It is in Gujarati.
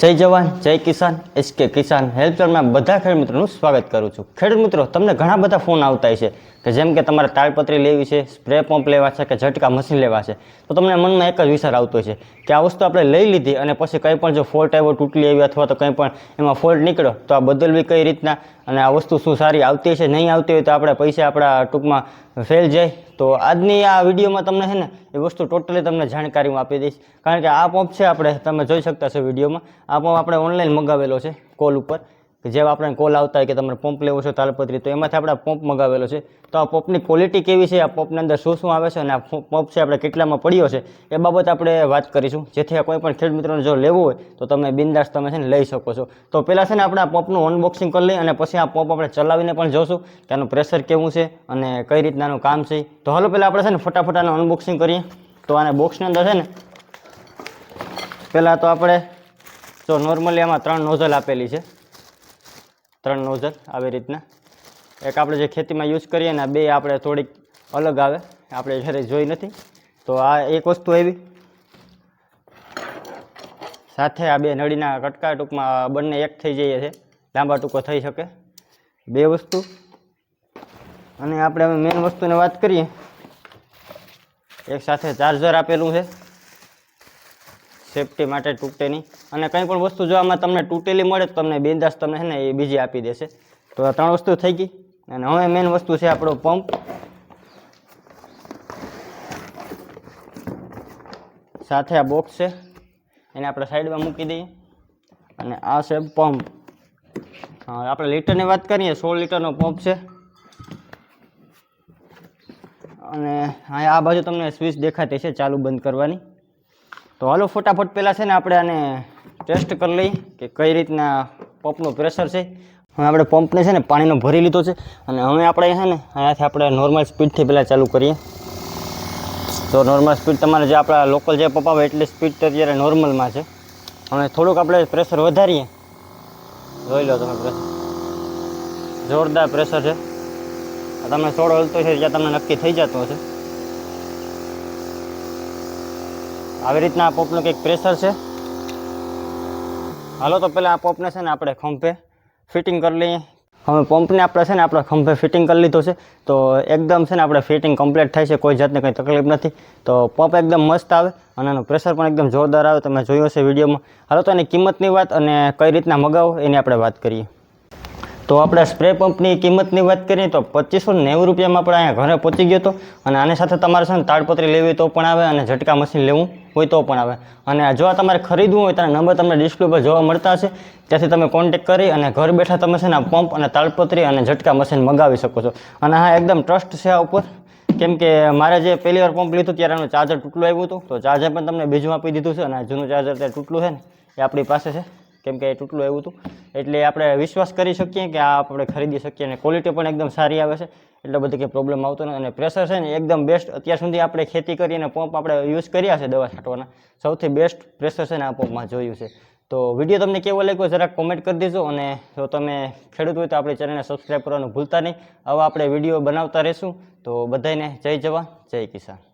જય જવાન, જય કિસાન, એસકે કિસાન હેલ્પલાઇનમાં બધા ખેડૂત મિત્રોનું સ્વાગત કરું છું. ખેડૂત મિત્રો, તમને ઘણા બધા ફોન આવતા છે કે જેમ કે તમારે તાળપત્રી લેવી છે, સ્પ્રે પંપ લેવા છે કે ઝટકા મશીન લેવા છે. તો તમને મનમાં એક જ વિચાર આવતો છે કે આ વસ્તુ આપણે લઈ લીધી અને પછી કંઈ પણ જો ફોલ્ટ આવ્યો, તૂટલી આવી અથવા તો કંઈ પણ એમાં ફોલ્ટ નીકળ્યો, તો આ બદલવી કઈ રીતના અને આ વસ્તુ શું સારી આવતી છે નહીં આવતી હોય તો આપણે પૈસા આપણા ટૂંકમાં ફેલ જાય. તો આજની આ વિડીયોમાં તમને છે ને, એ વસ્તુ ટોટલી તમને જાણકારી હું આપી દઈશ. કારણ કે આ પંપ છે આપણે, તમે જોઈ શકતા છો વિડીયોમાં. આ પંપ આપણે ઓનલાઈન મંગાવેલો છે કોલ ઉપર. કે જેવા આપણે કોલ આવતા હોય કે તમારે પંપ લેવો છે તાલપત્રી, તો એમાંથી આપણે પંપ મંગાવેલો છે. તો આ પંપની ક્વોલિટી કેવી છે? આ પંપની અંદર શું શું આવે છે? અને આ પંપ છે આપણે કેટલામાં પડ્યો છે? એ બાબત આપણે વાત કરીશું. જેથી આ કોઈ પણ ખેડ મિત્રોને જો લેવું હોય, તો તમે બિંદાસ તમે છે ને લઈ શકો છો. તો પહેલાં છે ને આપણે આ પંપનું અનબોક્સિંગ કરી લઈએ અને પછી આ પંપ આપણે ચલાવીને પણ જોશું કે આનું પ્રેશર કેવું છે અને કઈ રીતનાનું કામ છે. તો હાલો પહેલાં આપણે છે ને ફટાફટ આનું અનબોક્સિંગ કરીએ. તો આને બોક્સની અંદર છે ને, પહેલાં તો આપણે, જો નોર્મલી આમાં ત્રણ નોઝલ આપેલી છે. ત્રણ નોઝલ આવી રીતના. એક આપણે જે ખેતીમાં યુઝ કરીએ ને બે આપણે થોડીક અલગ આવે. આપણે ઘરે જોઈ નથી, તો આ એક વસ્તુ આવી. સાથે આ બે નળીના કટકા ટૂંકમાં બંને એક થઈ જઈએ છે. લાંબા ટૂંકો થઈ શકે. બે વસ્તુ. અને આપણે હવે મેઇન વસ્તુની વાત કરીએ. એક સાથે ચાર્જર આપેલું છે. સેફટી માટે તૂટે નહીં. અને કંઈ પણ વસ્તુ જો આમાં તમને તૂટેલી મળે તો તમને બિંદાસ તમને છે ને એ બીજી આપી દેશે. તો આ ત્રણ વસ્તુ થઈ ગઈ. અને હવે મેઇન વસ્તુ છે આપણો પંપ સાથે આ બોક્સ છે. એને આપણે સાઈડમાં મૂકી દઈએ. અને આ છે પંપ આપણે લીટરની વાત કરીએ સોળ લીટરનો પંપ છે. અને આ બાજુ તમને સ્વિચ દેખાતી છે ચાલુ બંધ કરવાની. તો હાલો ફટાફટ પહેલાં છે ને આપણે આને ટેસ્ટ કરી લઈએ કે કઈ રીતના પંપનું પ્રેશર છે. હવે આપણે પંપને છે ને પાણીનો ભરી લીધો છે અને હવે આપણે છે ને અહીંયાથી આપણે નોર્મલ સ્પીડથી પહેલાં ચાલુ કરીએ. તો નોર્મલ સ્પીડ તમારે જે આપણા લોકલ જે પંપ આવે એટલી સ્પીડ તો અત્યારે નોર્મલમાં છે. હવે થોડુંક આપણે પ્રેશર વધારીએ. જોઈ લો તમે પ્રેશર જોરદાર પ્રેશર છે. તમે સોળ હલતો છે, ત્યાં તમને નક્કી થઈ જતો હશે. આવી રીતના આ પોપનું કંઈક પ્રેશર છે. હાલો, તો પહેલાં આ પોપને છે ને આપણે ખંભે ફિટિંગ કરી લઈએ. હવે પંપને આપણે છે ને આપણે ખંભે ફિટિંગ કરી લીધો છે. તો એકદમ છે ને આપણે ફિટિંગ કમ્પ્લીટ થાય છે, કોઈ જાતને કંઈ તકલીફ નથી. તો પંપ એકદમ મસ્ત આવે અને એનું પ્રેશર પણ એકદમ જોરદાર આવે. તમે જોયું હશે વિડીયોમાં. હાલો, તો એની કિંમતની વાત અને કઈ રીતના મગાવો, એની આપણે વાત કરીએ. તો આપણે સ્પ્રે પંપની કિંમતની વાત કરીએ તો પચીસો નેવું રૂપિયામાં આપણે અહીંયા ઘરે પહોંચી ગયો હતો. અને આની સાથે તમારે છે ને તાડપત્રી લેવી તો પણ આવે અને ઝટકા મશીન લેવું હોય તો પણ આવે. અને જો આ તમારે ખરીદવું હોય તેના નંબર તમને ડિસ્પ્લે પર જોવા મળતા હશે. ત્યાંથી તમે કોન્ટેક કરી અને ઘર બેઠા તમે છે ને પંપ અને તાડપત્રી અને ઝટકા મશીન મગાવી શકો છો. અને હા, એકદમ ટ્રસ્ટ છે આ ઉપર. કેમ કે મારે જે પહેલી વાર પંપ લીધું ત્યારે એનું ચાર્જર તૂટલું આવ્યું હતું. તો ચાર્જર પણ તમને બીજું આપી દીધું છે અને જૂનું ચાર્જર ત્યારે તૂટલું છે ને, એ આપણી પાસે છે. કેમ કે તૂટલું આવ્યું હતું. એટલે આપણે વિશ્વાસ કરી શકીએ કે આ આપણે ખરીદી શકીએ અને ક્વોલિટી પણ એકદમ સારી આવે છે. એટલે બધી કંઈ પ્રોબ્લેમ આવતો નથી. અને પ્રેશર છે ને એકદમ બેસ્ટ અત્યાર સુધી આપણે ખેતી કરી અને પંપ આપણે યુઝ કર્યા છે દવા છાંટવાના. સૌથી બેસ્ટ પ્રેશર છે ને આ પંપમાં જોયું છે. તો વીડિયો તમને કેવો લાગ્યો જરાક કોમેન્ટ કરી દેજો અને જો તમે ખેડૂત હોય તો આપણી ચેનલને સબસ્ક્રાઈબ કરવાનું ભૂલતા નહીં. હવે આપણે વીડિયો બનાવતા રહીશું. તો બધાને જય જવા જય કિસાન.